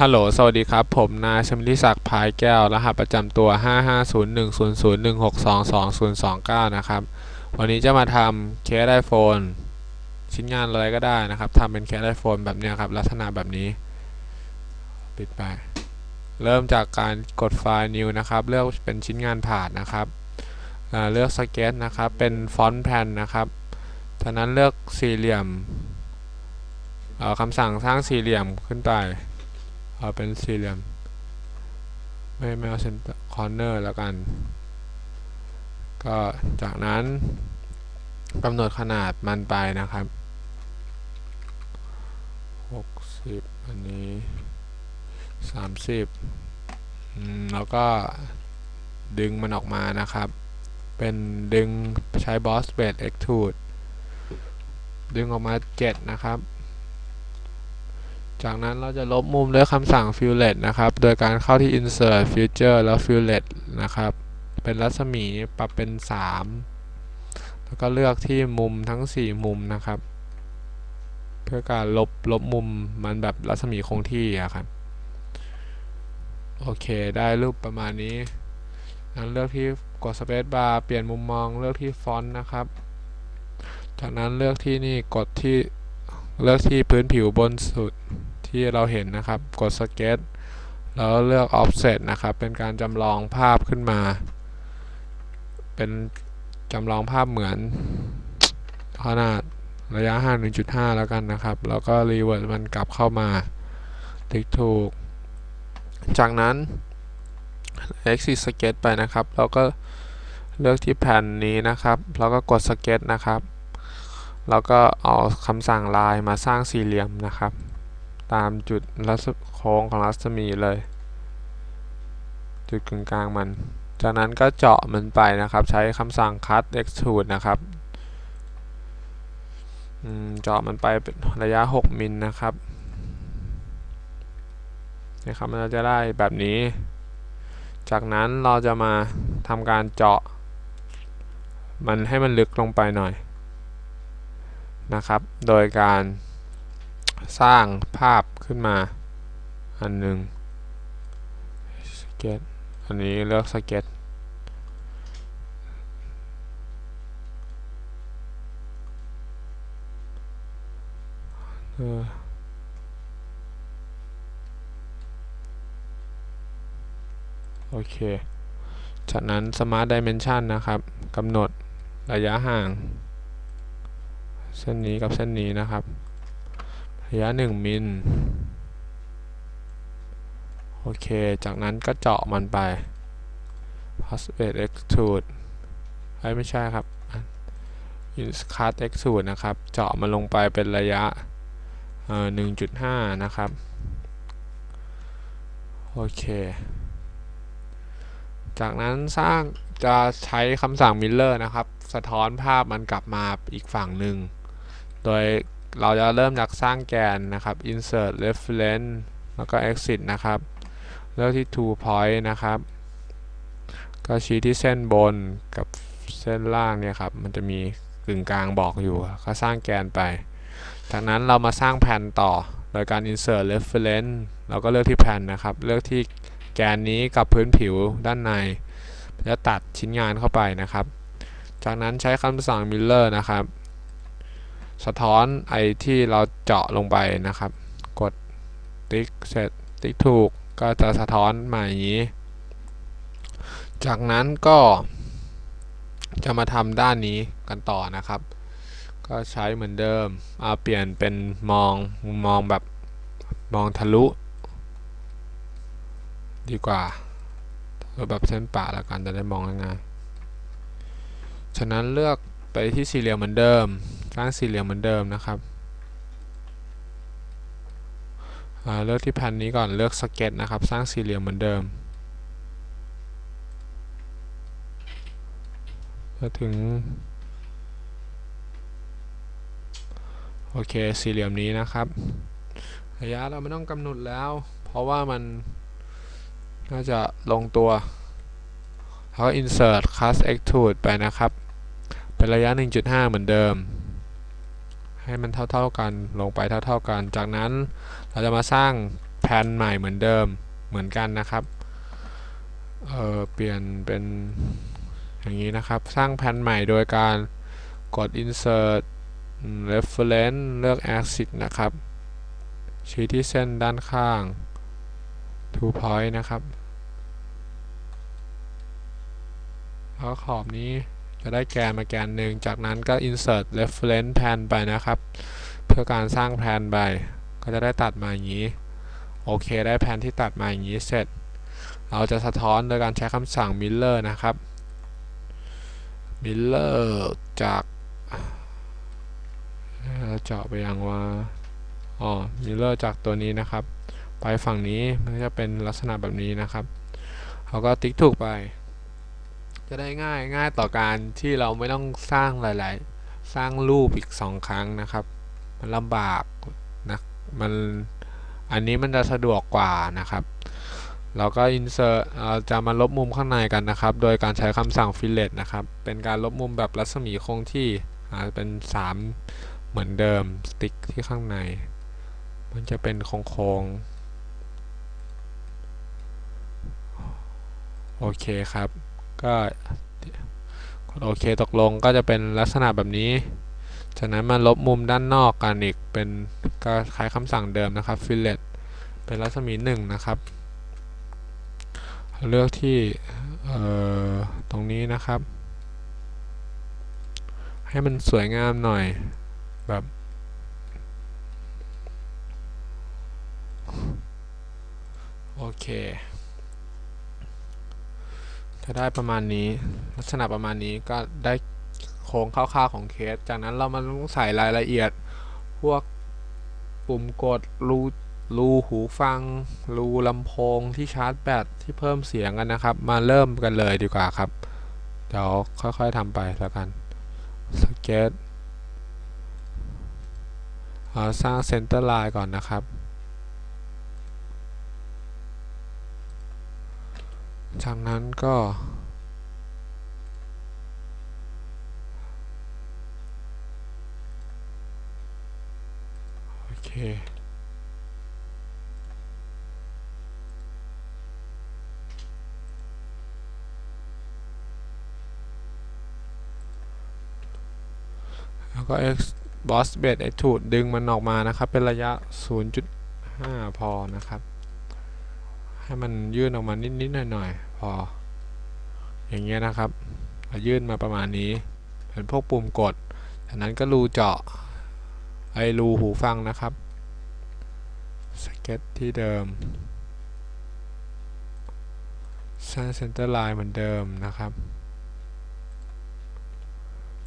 ฮัลโหล สวัสดีครับ ผมนายชมลิศักดิ์พายแก้ว รหัสประจำตัว 55010016222029 นะครับ วันนี้จะมาทำเคสไอโฟนชิ้นงานอะไรก็ได้นะครับ ทำเป็นเคสไอโฟนแบบนี้ครับ ลักษณะแบบนี้ ปิดไป เริ่มจากการกดไฟล์ new นะครับ เลือกเป็นชิ้นงานผ่านนะครับเลือกสเก็ตนะครับ เป็นฟอนต์แผ่นนะครับจากนั้นเลือกสี่เหลี่ยมเอ่อคำสั่งสร้างสี่เหลี่ยมขึ้นไป เอาเป็นสี่เหลี่ยม ไม่ไม่เอาเซนคอร์เนอร์แล้วกัน ก็จากนั้นกำหนดขนาดมันไปนะครับ60อันนี้ 30อืมแล้วก็ดึงมันออกมานะครับ เป็นดึงใช้ Boss Blade Extrude ดึงออกมา 7 นะครับ จากนั้นเราจะลบมุมด้วยคำสั่ง fillet นะครับ โดยการเข้าที่ insert feature แล้ว fillet นะครับ เป็นรัศมีปรับเป็น 3 แล้วก็เลือกที่มุมทั้ง 4 มุมนะครับ เพื่อการลบลบมุมมันแบบรัศมีคงที่อะครับ โอเค ได้รูปประมาณนี้นั้นเลือกที่กด space bar เปลี่ยนมุมมองเลือกที่ฟอนต์นะครับ จากนั้นเลือกที่นี่กดที่เลือกที่พื้นผิวบนสุด ที่เราเห็นนะครับ กดสเก็ตแล้วเลือก offset นะครับ เป็นการจำลองภาพขึ้นมา เป็นจำลองภาพเหมือนขนาดระยะห่าง1.5 แล้วกันนะครับ แล้วก็ revert มันกลับเข้ามาติ๊กถูก จากนั้น exit sketch ไปนะครับ แล้วก็เลือกที่แผ่นนี้นะครับ แล้วก็กด sketch นะครับ แล้วก็เอาคำสั่งลายมาสร้างสี่เหลี่ยมนะครับ ตามจุดรัศโค้งของรัศมีเลย จุดกึ่งกลางมัน จากนั้นก็เจาะมันไปนะครับ ใช้คำสั่ง cut extrude นะครับเจาะมันไปเป็นระยะ 6 มิลนะครับนะครับมันจะได้แบบนี้ จากนั้นเราจะมาทำการเจาะ มันให้มันลึกลงไปหน่อยนะครับ โดยการ สร้างภาพขึ้นมา อันหนึ่งสเก็ตอันนี้เลือกสเก็ตเออโอเค จากนั้น Smart Dimension นะครับกำหนดระยะห่าง เส้นนี้กับเส้นนี้นะครับ ระยะ 1 มิล โอเค จากนั้นก็เจาะมันไป Password Extrude ไม่ใช่ครับ Insert Extrude นะครับ เจาะมันลงไปเป็นระยะ 1.5 นะครับ โอเค จากนั้นสร้างจะใช้คำสั่ง Mirror นะครับ สะท้อนภาพมันกลับมาอีกฝั่งหนึ่ง โดย เราจะเริ่มจากสร้างแกนนะครับ insert reference แล้วก็ exit นะครับ เลือกที่ two point นะครับ ก็ชี้ที่เส้นบนกับเส้นล่างเนี่ยครับ มันจะมีกึ่งกลางบอกอยู่ ก็สร้างแกนไป จากนั้นเรามาสร้างแผ่นต่อ โดยการ insert reference เราก็เลือกที่แผ่นนะครับ เลือกที่แกนนี้กับพื้นผิวด้านใน จะตัดชิ้นงานเข้าไปนะครับ จากนั้นใช้คำสั่ง mirror นะครับ สะท้อนไอที่เราเจาะลงไปนะครับ กดติ๊กเสร็จติ๊กถูกก็จะสะท้อนมาอย่างนี้ จากนั้นก็จะมาทำด้านนี้กันต่อนะครับ ก็ใช้เหมือนเดิมเอาเปลี่ยนเป็นมองมองแบบมองทะลุ ดีกว่าแบบเส้นป่าล้วกันจะได้มองง่ายๆฉะนั้นเลือกไปที่สี่เหลี่ยมเหมือนเดิม ร้างสี่เหลี่ยมเหมือนเดิมนะครับเลือกที่แผ่นนี้ก่อนเลือกสเก็ตนะครับ สร้างสี่เหลี่ยมเหมือนเดิมมาถึง โอเคสี่เหลี่ยมนี้นะครับระยะเราไม่ต้องกำหนดแล้ว เพราะว่ามันน่าจะลงตัวแล้วก็ insert cast extrude ไปนะครับ เป็นระยะ 1.5 เหมือนเดิม ให้มันเท่าๆกันลงไปเท่า ๆกัน จากนั้นเราจะมาสร้างแผ่นใหม่เหมือนเดิมเหมือนกันนะครับ เออเปลี่ยนเป็นอย่างนี้นะครับ สร้างแผ่นใหม่โดยการกด insert reference เลือก axis นะครับ ชี้ที่เส้นด้านข้าง two point นะครับแล้วขอบนี้ จะได้แกนมาแกนหนึ่ง จากนั้นก็ insert reference plan ไปนะครับ เพื่อการสร้างแผนไป ก็จะได้ตัดมาอย่างนี้ โอเค ได้แผนที่ตัดมาอย่างนี้เสร็จ เราจะสะท้อนโดยการใช้คำสั่ง mirror นะครับ mirror จากเราเจาะไปยังว่าอ๋อ mirror จากตัวนี้นะครับ ไปฝั่งนี้มันจะเป็นลักษณะแบบนี้นะครับเขาก็ติ๊กถูกไป จะได้ง่ายง่ายต่อการที่เราไม่ต้องสร้างหลาย ๆ สร้างรูปอีก 2 ครั้งนะครับ มันลำบากนะมันอันนี้มันจะสะดวกกว่านะครับเราก็ insert เราจะมาลบมุมข้างในกันนะครับ โดยการใช้คำสั่ง fillet นะครับ เป็นการลบมุมแบบรัศมีคงที่เป็น 3 เหมือนเดิม สติ๊กที่ข้างใน มันจะเป็นโค้งๆ โอเคครับ ก็กดโอเคตกลงก็จะเป็นลักษณะแบบนี้ จากนั้นมาลบมุมด้านนอกกันอีกเป็นก็คล้ายคำสั่งเดิมนะครับ fillet เป็นรัศมีหนึ่งนะครับ เลือกที่ตรงนี้นะครับ ให้มันสวยงามหน่อยแบบโอเค จะได้ประมาณนี้ ลักษณะประมาณนี้ก็ได้โครงคร่าวๆของเคส จากนั้นเรามาต้องใส่รายละเอียด พวกปุ่มกดรูรูหูฟัง รูลำโพงที่ชาร์จแบตที่เพิ่มเสียงกันนะครับ มาเริ่มกันเลยดีกว่าครับ เดี๋ยวค่อยๆทำไปแล้วกันสเก็ตสร้างเซนเตอร์ไลน์ก่อนนะครับ จากนั้นก็ โอเคแล้วก็ x boss bed extrude ดึงมันออกมานะครับ เป็นระยะ 0.5 พอนะครับ ให้มันยื่นออกมานิดๆหน่อยๆพอ อย่างเงี้ยนะครับยื่นมาประมาณนี้ เป็นพวกปุ่มกดจากนั้นก็รูเจาะไอรูหูฟังนะครับสเก็ตที่เดิมสร้างเซนเตอร์ไลน์เหมือนเดิมนะครับ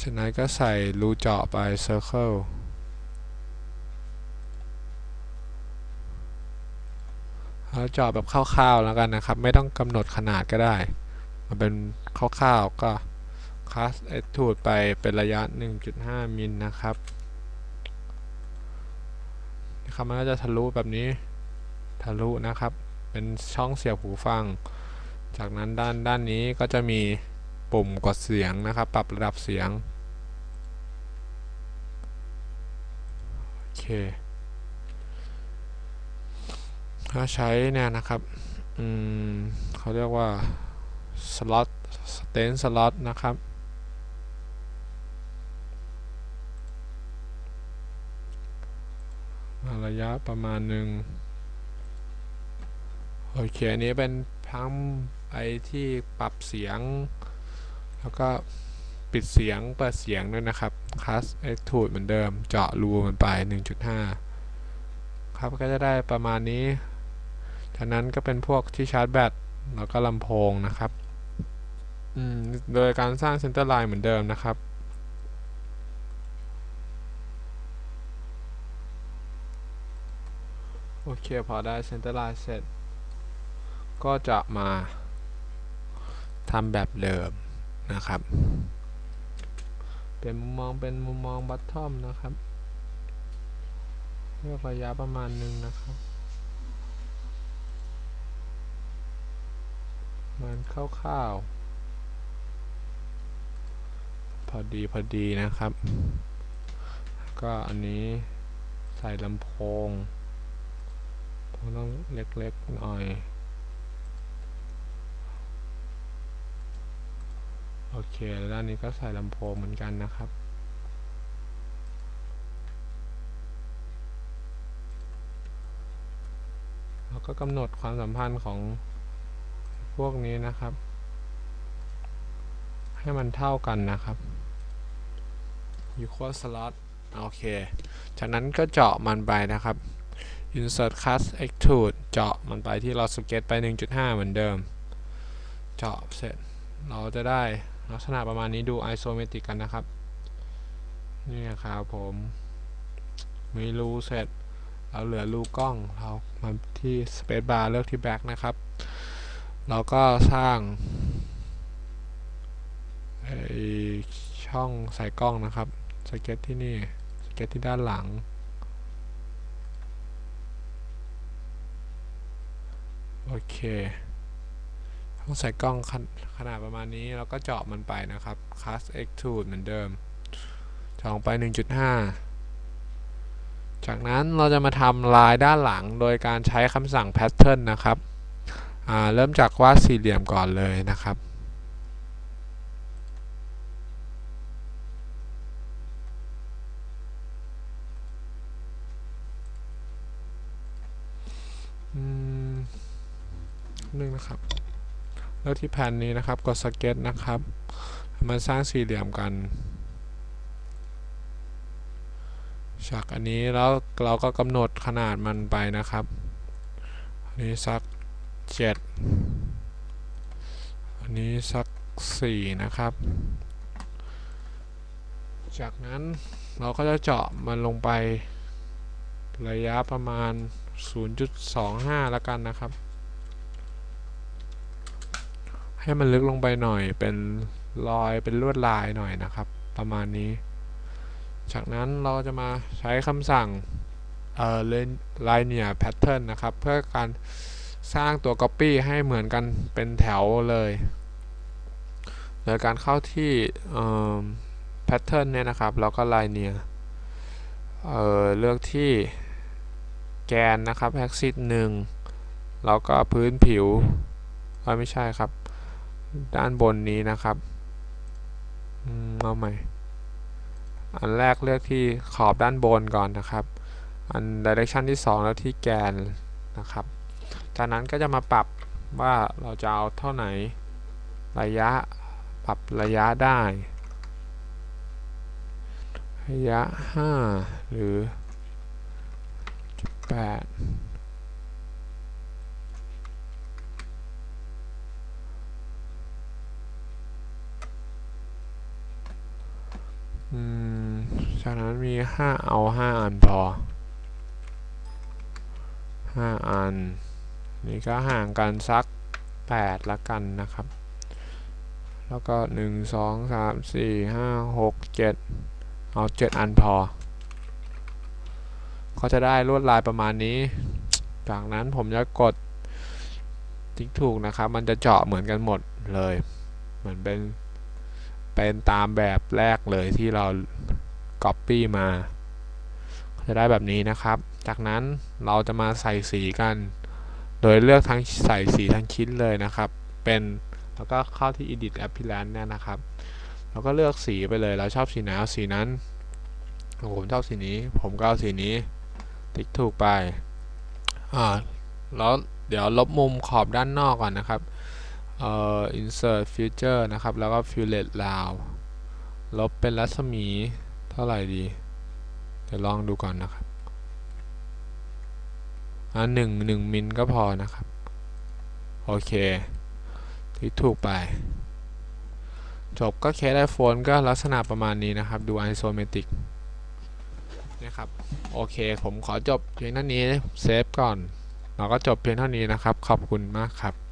ฉะนั้นก็ใส่รูเจาะไป Circle แล้ วเจาะแบบคร่าวๆแล้วกันนะครับ ไม่ต้องกำหนดขนาดก็ได้ มันเป็นคร่าวๆก็คัสเอทูดไปเป็นระยะ 1.5 มิลนะครับนะครับมันก็จะทะลุแบบนี้ทะลุนะครับ เป็นช่องเสียบหูฟัง จากนั้นด้านด้านนี้ก็จะมีปุ่มกดเสียงนะครับ ปรับระดับเสียง โอเค ถ้าใช้เนี่ยนะครับเขาเรียกว่าสล็อตสเตนสล็อตนะครับระยะประมาณหนึ่งโอเคอันนี้เป็นทั้งไอที่ปรับเสียง แล้วก็ปิดเสียงเปิดเสียงด้วยนะครับ Class Extrude เหมือนเดิม เจาะรูมันไป 1.5 ครับก็จะได้ประมาณนี้ จากนั้นก็เป็นพวกที่ชาร์จแบตแล้วก็ลำโพงนะครับโดยการสร้างเซนเตอร์ไลน์เหมือนเดิมนะครับโอเคพอได้เซนเตอร์ไลน์เสร็จ ก็จะมาทำแบบเดิมนะครับ เป็นมุมมองเป็นมุมมองบัตทอมนะครับ เลือกระยะประมาณหนึ่งนะครับ มันคร่าวๆ พอดีพอดีนะครับ ก็อันนี้ใส่ลำโพงต้องเล็กๆหน่อย โอเค แล้วด้านนี้ก็ใส่ลำโพงเหมือนกันนะครับแล้วก็กำหนดความสัมพันธ์ของ พวกนี้นะครับ ให้มันเท่ากันนะครับ equal slot โอเค จากนั้นก็เจาะมันไปนะครับ insert cut extrude เจาะมันไปที่เราสเก็ตไป 1.5 เหมือนเดิม เจาะเสร็จ เราจะได้ลักษณะประมาณนี้ดู isometric กันนะครับ นี่ครับผมมีรูเสร็จ เราเหลือรูกล้อง เรามาที่ space bar เลือกที่ back นะครับ เราก็สร้างไอช่องใส่กล้องนะครับ สเก็ตที่นี่สเก็ตที่ด้านหลัง โอเคช่องใส่กล้องขนขนาดประมาณนี้เราก็เจาะมันไปนะครับ cast extrude เหมือนเดิมจาะลงไป 1.5 จากนั้นเราจะมาทำลายด้านหลังโดยการใช้คำสั่ง pattern นะครับ เริ่มจากวาดสี่เหลี่ยมก่อนเลยนะครับนึงนะครับแล้วที่แผ่นนี้นะครับกดสเก็ตนะครับมาสร้างสี่เหลี่ยมกันจากอันนี้แล้วเราก็กำหนดขนาดมันไปนะครับอันนี้สัก เจ็ดอันนี้สักสี่นะครับ จากนั้นเราก็จะเจาะมันลงไประยะประมาณ 0.25 แล้วกันนะครับ ให้มันลึกลงไปหน่อยเป็นรอยเป็นลวดลายหน่อยนะครับ ประมาณนี้ จากนั้นเราจะมาใช้คำสั่งเอ่อ linear pattern นะครับ เพื่อการ สร้างตัว copy ให้เหมือนกันเป็นแถวเลย โดยการเข้าที่ pattern เนี่ยนะครับ แล้วก็ linear เเลือกที่แกนนะครับ axis 1 แล้วก็พื้นผิวไม่ใช่ครับ ด้านบนนี้นะครับเอาใหม่ อันแรกเลือกที่ขอบด้านบนก่อนนะครับ อัน direction ที่ 2 แล้วที่แกนนะครับ จากนั้นก็จะมาปรับว่าเราจะเอาเท่าไหนระยะปรับระยะได้ ระยะ 5 หรือ8อืมจากนั้นมี 5 เอา 5 อันพอ 5 อัน นี่ก็ห่างกันสัก 8 ละกันนะครับ แล้วก็ 1 2 3 4 5 6 7 เอา 7 อันพอเขาจะได้ลวดลายประมาณนี้ จากนั้นผมจะกดติ๊กถูกนะครับ มันจะเจาะเหมือนกันหมดเลย เหมือนเป็น เป็นตามแบบแรกเลยที่เรา Copy มา จะได้แบบนี้นะครับ จากนั้นเราจะมาใส่สีกัน โดยเลือกทั้งใส่สีทั้งชิ้นเลยนะครับ เป็นแล้วก็เข้าที่ Edit Appearance เนี่ยนะครับ แล้วก็เลือกสีไปเลยเราชอบสีไหนเอาสีนั้นผมชอบสีนี้ ผมก็เอาสีนี้ ติ๊กถูกไปอ่าแล้วเดี๋ยวลบมุมขอบด้านนอกก่อนนะครับเอ่อ insert feature นะครับ แล้วก็ fillet round ลบเป็นรัศมีเท่าไหร่ดี เดี๋ยวลองดูก่อนนะครับ หนึ่งหนึ่งมิลก็พอนะครับ โอเคที่ถูกไป จบก็เคสไอโฟนก็ลักษณะประมาณนี้นะครับ ดูอิโซเมติกนะครับ โอเค ผมขอจบเพียงเท่านี้เซฟก่อน เราก็จบเพียงเท่านี้นะครับ ขอบคุณมากครับ